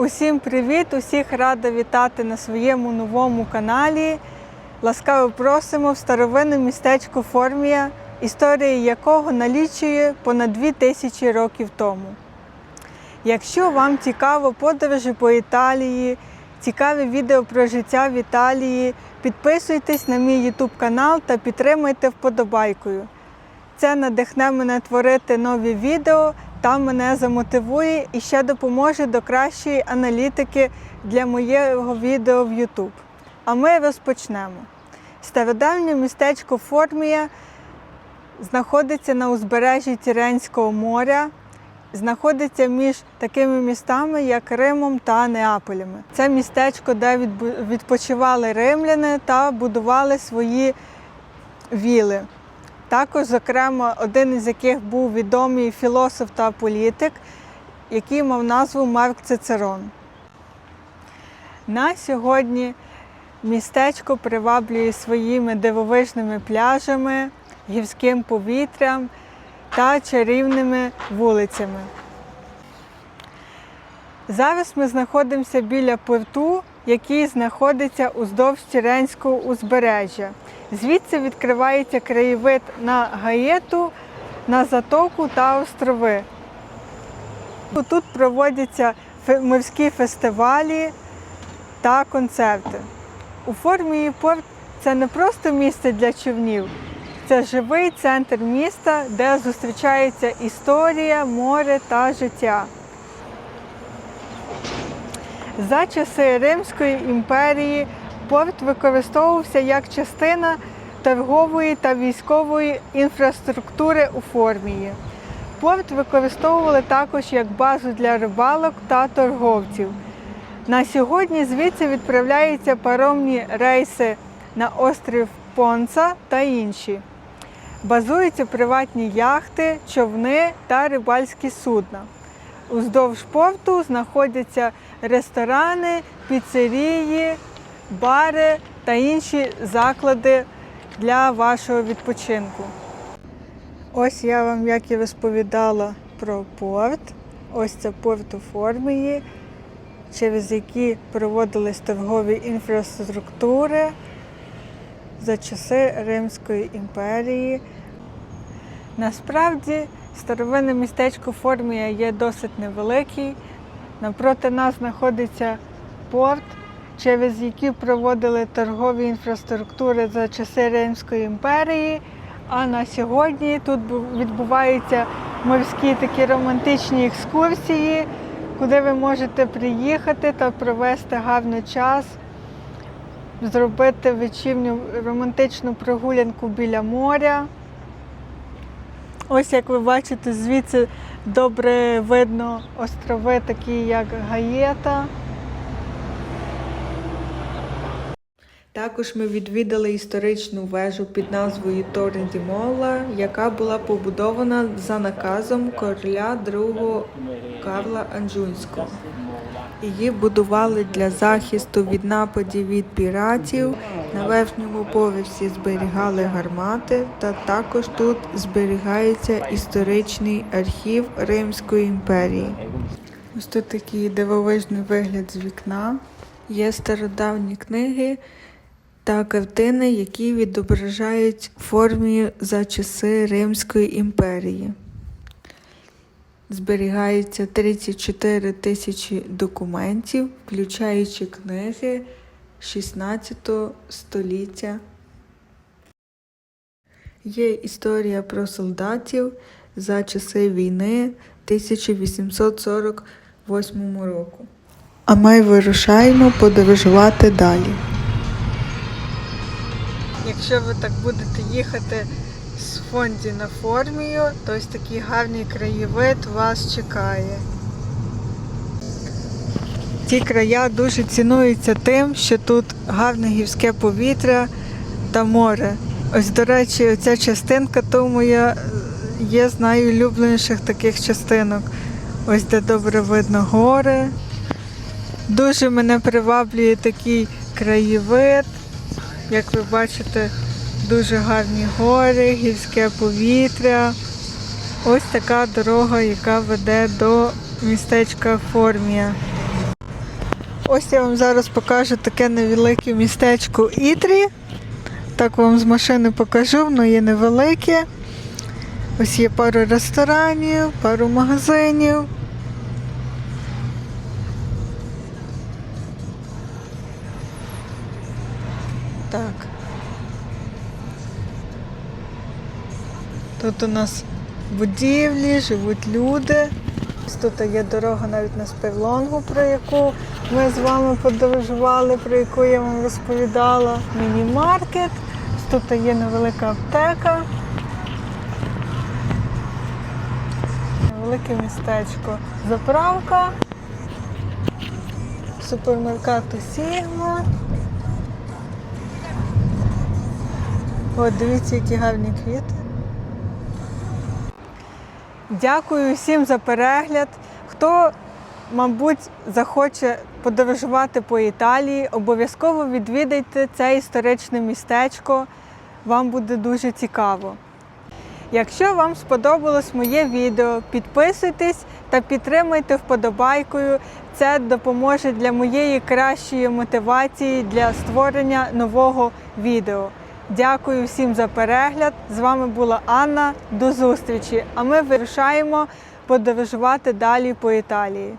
Усім привіт! Усіх рада вітати на своєму новому каналі. Ласкаво просимо в старовинне містечко Формія, історія якого налічує понад 2000 років тому. Якщо вам цікаво подорожі по Італії, цікаві відео про життя в Італії, підписуйтесь на мій YouTube канал та підтримайте вподобайкою. Це надихне мене творити нові відео та мене замотивує і ще допоможе до кращої аналітики для моєго відео в YouTube. А ми розпочнемо. Стародавнє містечко Формія знаходиться на узбережжі Тіренського моря, знаходиться між такими містами, як Римом та Неаполями. Це містечко, де відпочивали римляни та будували свої віли. Також, зокрема, один із яких був відомий філософ та політик, який мав назву Марк Цицерон. На сьогодні містечко приваблює своїми дивовижними пляжами, гірським повітрям та чарівними вулицями. Зараз ми знаходимося біля порту, який знаходиться уздовж Тіренського узбережжя. Звідси відкривається краєвид на Гаєту, на затоку та острови. Тут проводяться морські фестивалі та концерти. У формі порт це не просто місце для човнів, це живий центр міста, де зустрічається історія, море та життя. За часи Римської імперії порт використовувався як частина торгової та військової інфраструктури у Формії. Порт використовували також як базу для рибалок та торговців. На сьогодні звідси відправляються паромні рейси на острів Понца та інші. Базуються приватні яхти, човни та рибальські судна. Уздовж порту знаходяться ресторани, піцерії, бари та інші заклади для вашого відпочинку. Ось я вам, як і розповідала про порт. Ось це порт у Формії, через які проводились торгові інфраструктури за часи Римської імперії. Насправді старовинне містечко Формія є досить невеликий. Напроти нас знаходиться порт, через який проводили торгові інфраструктури за часи Римської імперії. А на сьогодні тут бу- відбуваються морські такі романтичні екскурсії, куди ви можете приїхати та провести гарний час, зробити вечірню романтичну прогулянку біля моря. Ось як ви бачите, звідси добре видно острови, такі як Гаєта. Також ми відвідали історичну вежу під назвою Молла, яка була побудована за наказом короля другого Карла Анджуйського. Її будували для захисту від нападів від піратів. На верхньому поверсі зберігали гармати, та також тут зберігається історичний архів Римської імперії. Ось тут такий дивовижний вигляд з вікна. Є стародавні книги та картини, які відображають формі за часи Римської імперії. Зберігається 34 тисячі документів, включаючи книги 16 століття. Є історія про солдатів за часи війни 1848 року. А ми вирушаємо подорожувати далі. Якщо ви так будете їхати з фонді на формію, то ось такий гарний краєвид вас чекає. Ті края дуже цінуються тим, що тут гарне гірське повітря та море. Ось, до речі, оця частинка, то моя е, є з найулюбленіших таких частинок. Ось де добре видно гори. Дуже мене приваблює такий краєвид. Як ви бачите, дуже гарні гори, гірське повітря. Ось така дорога, яка веде до містечка Формія. Ось я вам зараз покажу таке невелике містечко Ітрі. Так вам з машини покажу, воно є невелике. Ось є пару ресторанів, пару магазинів. Так. Тут у нас будівлі, живуть люди. Тут є дорога навіть на Спевлонгу, про яку ми з вами подорожували, про яку я вам розповідала. Міні-маркет. Тут є невелика аптека. Невелике містечко. Заправка. Супермеркату Сігма. От, дивіться, які гарні квіти. Дякую всім за перегляд. Хто, мабуть, захоче подорожувати по Італії, обов'язково відвідайте це історичне містечко. Вам буде дуже цікаво. Якщо вам сподобалось моє відео, підписуйтесь та підтримайте вподобайкою. Це допоможе для моєї кращої мотивації для створення нового відео. Дякую всім за перегляд. З вами була Анна. До зустрічі! А ми вирушаємо подорожувати далі по Італії.